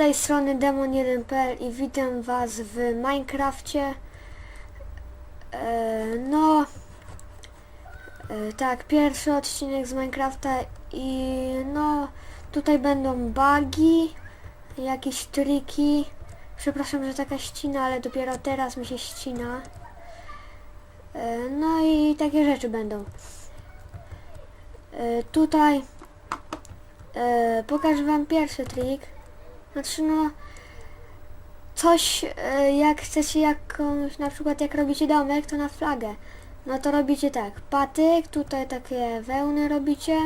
tej strony Demon1.pl i witam was w Minecrafcie. E, no, e, tak, pierwszy odcinek z Minecrafta i no, tutaj będą bugi, jakieś triki. Przepraszam, że taka ścina, ale dopiero teraz mi się ścina. E, no i takie rzeczy będą. E, tutaj e, pokażę wam pierwszy trik. Znaczy no coś e, jak chcecie jakąś na przykład jak robicie domek to na flagę. No to robicie tak, patyk, tutaj takie wełny robicie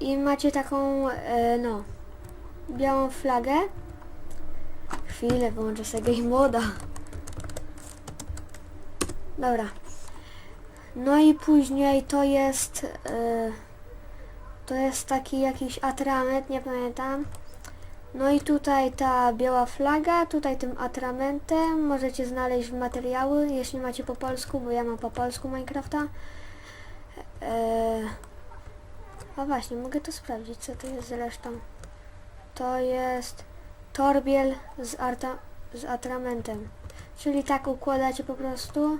i macie taką e, no białą flagę. Chwilę, wyłączę sobie game moda. Dobra. No i później to jest e, to jest taki jakiś atrament, nie pamiętam. No i tutaj ta biała flaga, tutaj tym atramentem możecie znaleźć materiały, jeśli macie po polsku, bo ja mam po polsku Minecrafta. A właśnie, mogę to sprawdzić, co to jest zresztą. To jest torbiel z, z atramentem. Czyli tak układacie po prostu,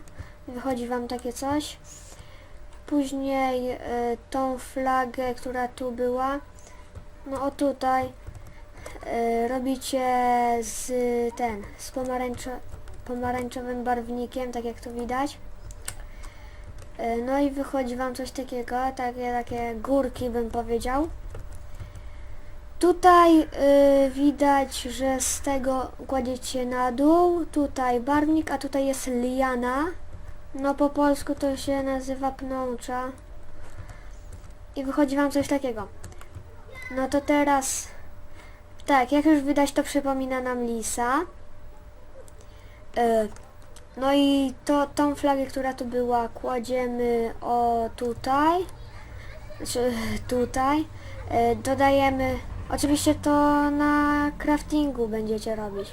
wychodzi wam takie coś. Później e, tą flagę, która tu była, no o tutaj, e, robicie z ten, z pomarańczo, pomarańczowym barwnikiem, tak jak to widać. E, no i wychodzi wam coś takiego, takie, takie górki bym powiedział. Tutaj y, widać, że z tego kładziecie na dół, tutaj barwnik, a tutaj jest liana. No po polsku to się nazywa pnącza. I wychodzi wam coś takiego. No to teraz... Tak, jak już widać to przypomina nam lisa. E, no i to, tą flagę, która tu była, kładziemy o tutaj. Znaczy tutaj. E, dodajemy... Oczywiście to na craftingu będziecie robić.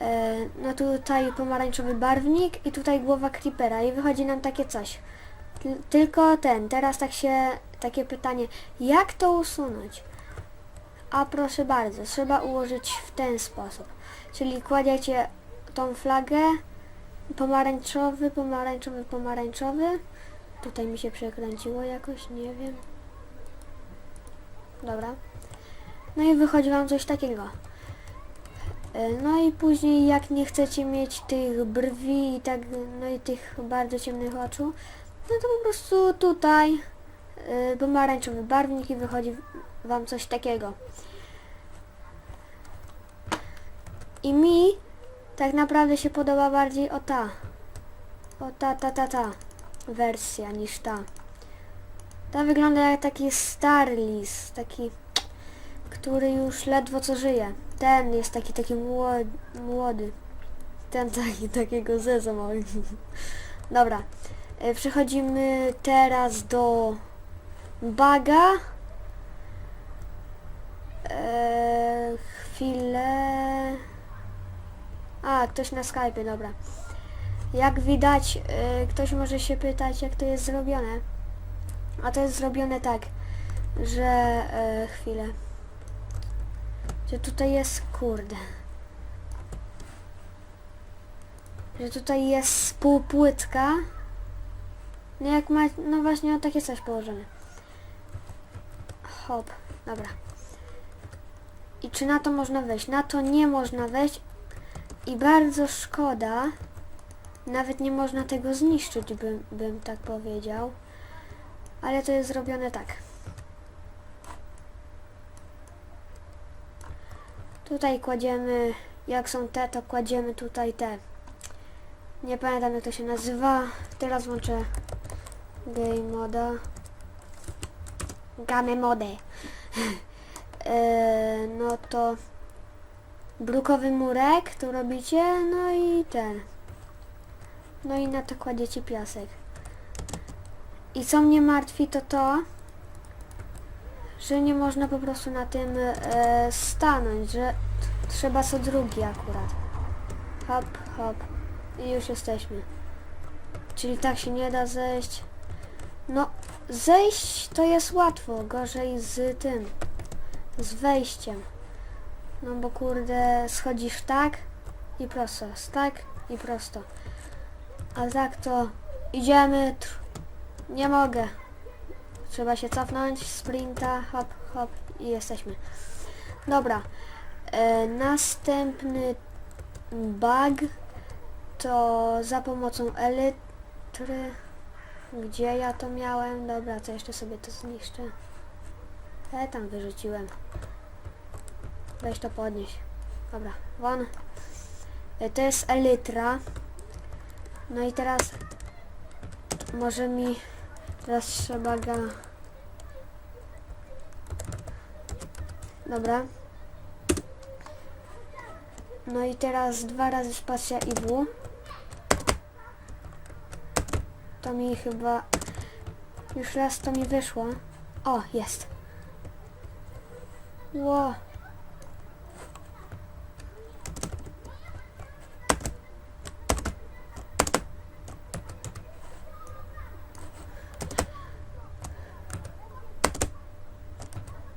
E, no tutaj pomarańczowy barwnik i tutaj głowa creepera i wychodzi nam takie coś. Tyl- Tylko ten, teraz tak się, takie pytanie, jak to usunąć? A proszę bardzo, trzeba ułożyć w ten sposób. Czyli kładziecie tą flagę, pomarańczowy, pomarańczowy, pomarańczowy. Tutaj mi się przekręciło jakoś, nie wiem. Dobra. No i wychodzi wam coś takiego. E, No i później jak nie chcecie mieć tych brwi i tak, no i tych bardzo ciemnych oczu, no to po prostu tutaj y, pomarańczowy barwnik i wychodzi wam coś takiego. I mi tak naprawdę się podoba bardziej o ta, o ta, ta, ta, ta wersja niż ta. Ta wygląda jak taki stary lis, taki, który już ledwo co żyje. Ten jest taki, taki młody, młody. Ten taki, takiego zeza mały. Dobra. E, Przechodzimy teraz do baga. E, chwilę. A, ktoś na Skype, dobra. Jak widać, e, ktoś może się pytać, jak to jest zrobione. A to jest zrobione tak, że e, chwilę. Że tutaj jest kurde. Że tutaj jest półpłytka. No jak ma, no właśnie o takie coś położone. Hop, dobra. I czy na to można wejść? Na to nie można wejść i bardzo szkoda. Nawet nie można tego zniszczyć, bym, bym tak powiedział. Ale to jest zrobione tak. Tutaj kładziemy, jak są te, to kładziemy tutaj te. Nie pamiętam jak to się nazywa. Teraz włączę game moda. Game modę. e, no to brukowy murek tu robicie, no i ten. No i na to kładziecie piasek. I co mnie martwi to to, że nie można po prostu na tym e, stanąć, że trzeba co drugi akurat. Hop, hop. I już jesteśmy. Czyli tak się nie da zejść. No, zejść to jest łatwo, gorzej z tym, z wejściem. No bo kurde, schodzisz tak i prosto, tak i prosto. A tak to idziemy, nie mogę. Trzeba się cofnąć, sprinta, hop, hop i jesteśmy. Dobra, e, następny bug to za pomocą elitry. Gdzie ja to miałem? Dobra, to jeszcze sobie to zniszczę. E, tam wyrzuciłem. Weź to podnieś. Dobra, won. E, To jest elitra. No i teraz może mi teraz trzeba ga... Dobra. No i teraz dwa razy spacja i W. To mi chyba... Już raz to mi wyszło. O, jest. Ło.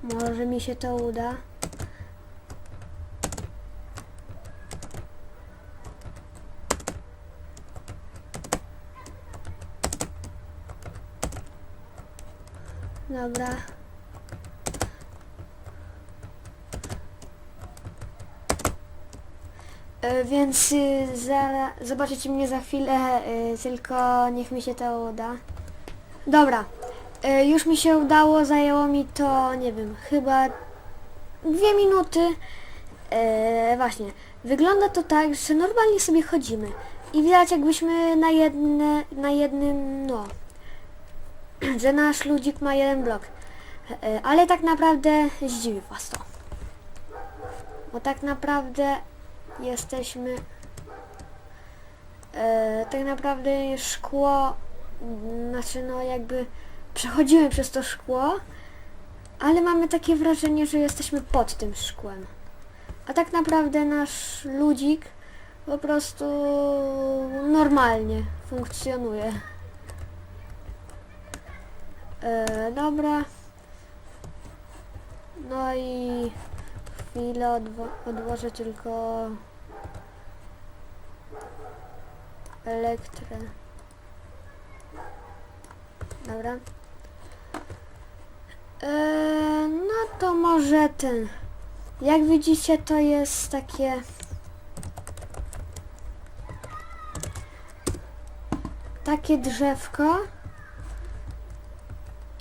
Może mi się to uda. Dobra. E, Więc y, za, zobaczycie mnie za chwilę, y, tylko niech mi się to uda. Dobra, y, już mi się udało, zajęło mi to, nie wiem, chyba dwie minuty. E, właśnie, wygląda to tak, że normalnie sobie chodzimy i widać jakbyśmy na, jedne, na jednym, no, że nasz ludzik ma jeden blok. E, ale tak naprawdę zdziwi was to. Bo tak naprawdę jesteśmy... E, tak naprawdę szkło, znaczy no jakby przechodzimy przez to szkło, ale mamy takie wrażenie, że jesteśmy pod tym szkłem. A tak naprawdę nasz ludzik po prostu normalnie funkcjonuje. E, dobra. No i chwilę odłożę tylko elektrę. Dobra. E, no to może ten. Jak widzicie to jest takie takie drzewko.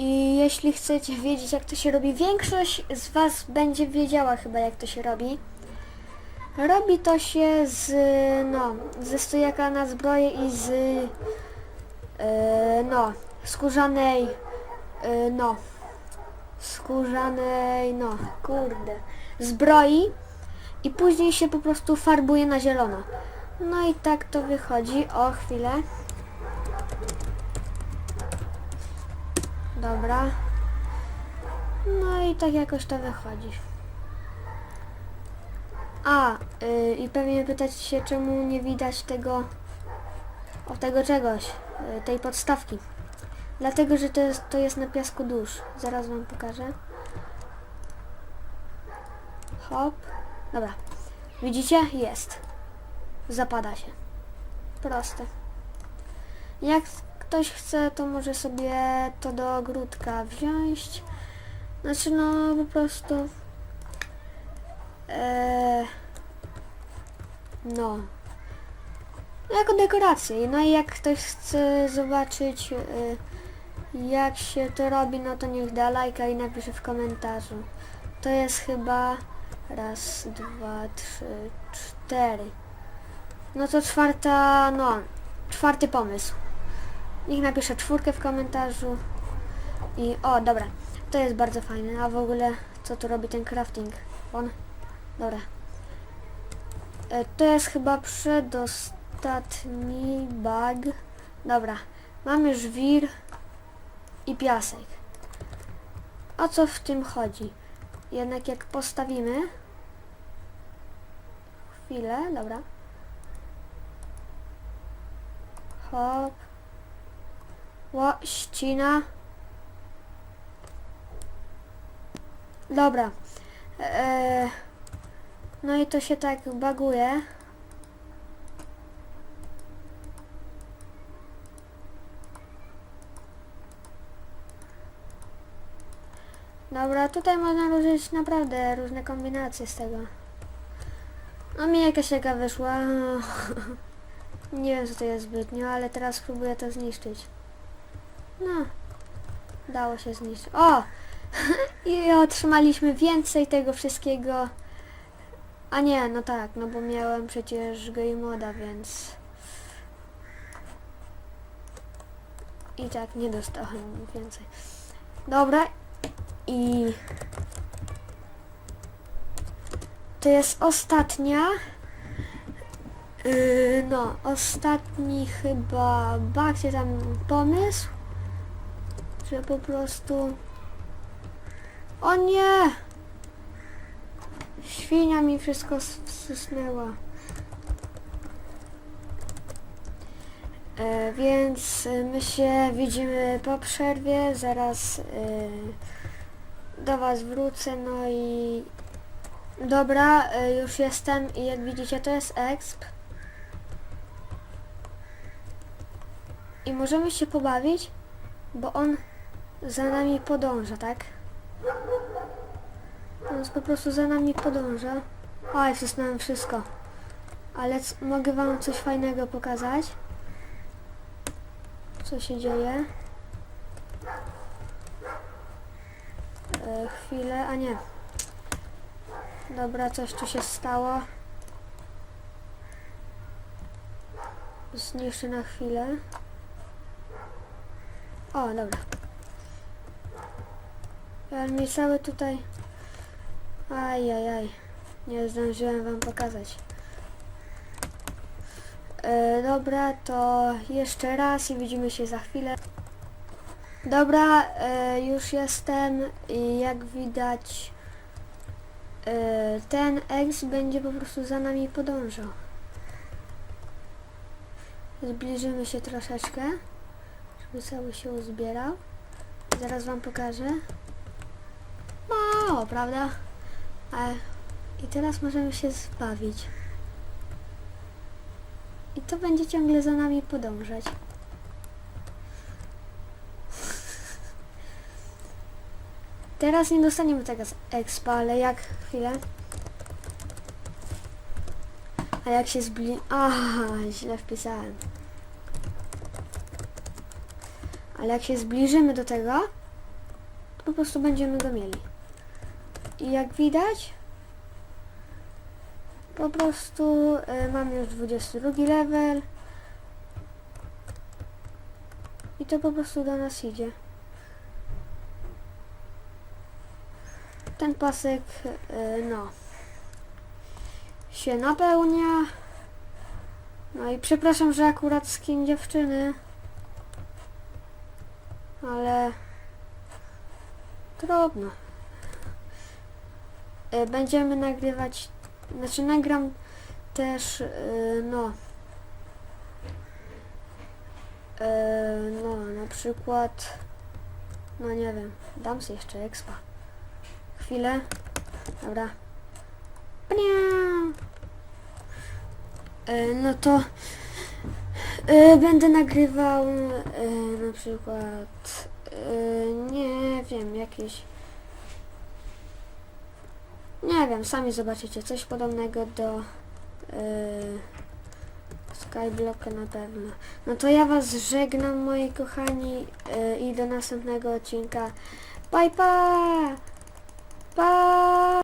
I jeśli chcecie wiedzieć jak to się robi, większość z Was będzie wiedziała chyba jak to się robi. Robi to się z, no, ze stojaka na zbroję i z, e, no, skórzanej, e, no, skórzanej, no, kurde, zbroi i później się po prostu farbuje na zielono. No i tak to wychodzi. O, chwilę. Dobra. No i tak jakoś to wychodzi. A, yy, i pewnie pytać się, czemu nie widać tego, o tego czegoś, yy, tej podstawki. Dlatego, że to jest, to jest na piasku dusz. Zaraz wam pokażę. Hop. Dobra. Widzicie? Jest. Zapada się. Proste. Jak ktoś chce, to może sobie to do ogródka wziąć. Znaczy no po prostu eee, no jako dekorację. No i jak ktoś chce zobaczyć e, jak się to robi, no to niech da lajka i napisze w komentarzu. To jest chyba raz, dwa, trzy, cztery. No to czwarta, no, czwarty pomysł. Niech napisze czwórkę w komentarzu. I o, dobra. To jest bardzo fajne. A w ogóle co tu robi ten crafting? On? Dobra. E, to jest chyba przedostatni bug. Dobra. Mamy żwir i piasek. O co w tym chodzi? Jednak jak postawimy... Chwilę, dobra. Hop. Ścina. Dobra. Eee, No i to się tak baguje. Dobra, tutaj można użyć naprawdę różne kombinacje z tego. No mi jakaś taka wyszła. Nie wiem co to jest zbytnio, ale teraz spróbuję to zniszczyć. No. Dało się zniszczyć. O! I otrzymaliśmy więcej tego wszystkiego. A nie, no tak, no bo miałem przecież game moda, więc... I tak nie dostałem więcej. Dobra. I... To jest ostatnia. Yy, no, ostatni chyba czy tam pomysł, że po prostu... O nie! Świnia mi wszystko wsysnęła. E, więc y, my się widzimy po przerwie, zaraz y, do Was wrócę, no i dobra, y, już jestem i jak widzicie to jest exp. I możemy się pobawić, bo on za nami podąża, tak? On po prostu za nami podąża. Oj, wcisnąłem wszystko. Ale mogę wam coś fajnego pokazać. Co się dzieje? E, chwilę, a nie. Dobra, coś tu się stało. Zniszczę na chwilę. O, dobra. Ja mi cały tutaj... Ajajaj. Nie zdążyłem wam pokazać. E, dobra, to jeszcze raz i widzimy się za chwilę. Dobra, e, już jestem i jak widać e, ten ex będzie po prostu za nami podążał. Zbliżymy się troszeczkę, żeby cały się uzbierał. Zaraz wam pokażę. Prawda? Ale i teraz możemy się zbawić. I to będzie ciągle za nami podążać. Teraz nie dostaniemy tego z expa, ale jak chwilę. A jak się zbli... Aha, źle wpisałem. Ale jak się zbliżymy do tego, to po prostu będziemy go mieli. I jak widać, po prostu y, mam już 22 level. I to po prostu do nas idzie. Ten pasek, y, no, się napełnia. No i przepraszam, że akurat skin dziewczyny. Ale trudno. Y, Będziemy nagrywać, znaczy nagram też, y, no, y, no na przykład, no nie wiem, dam sobie jeszcze expa. Chwilę, dobra. No to będę nagrywał na przykład, nie wiem, jakieś nie wiem, sami zobaczycie, coś podobnego do yy, Skyblocka na pewno. No to ja was żegnam moi kochani yy, i do następnego odcinka. Bye bye! Pa!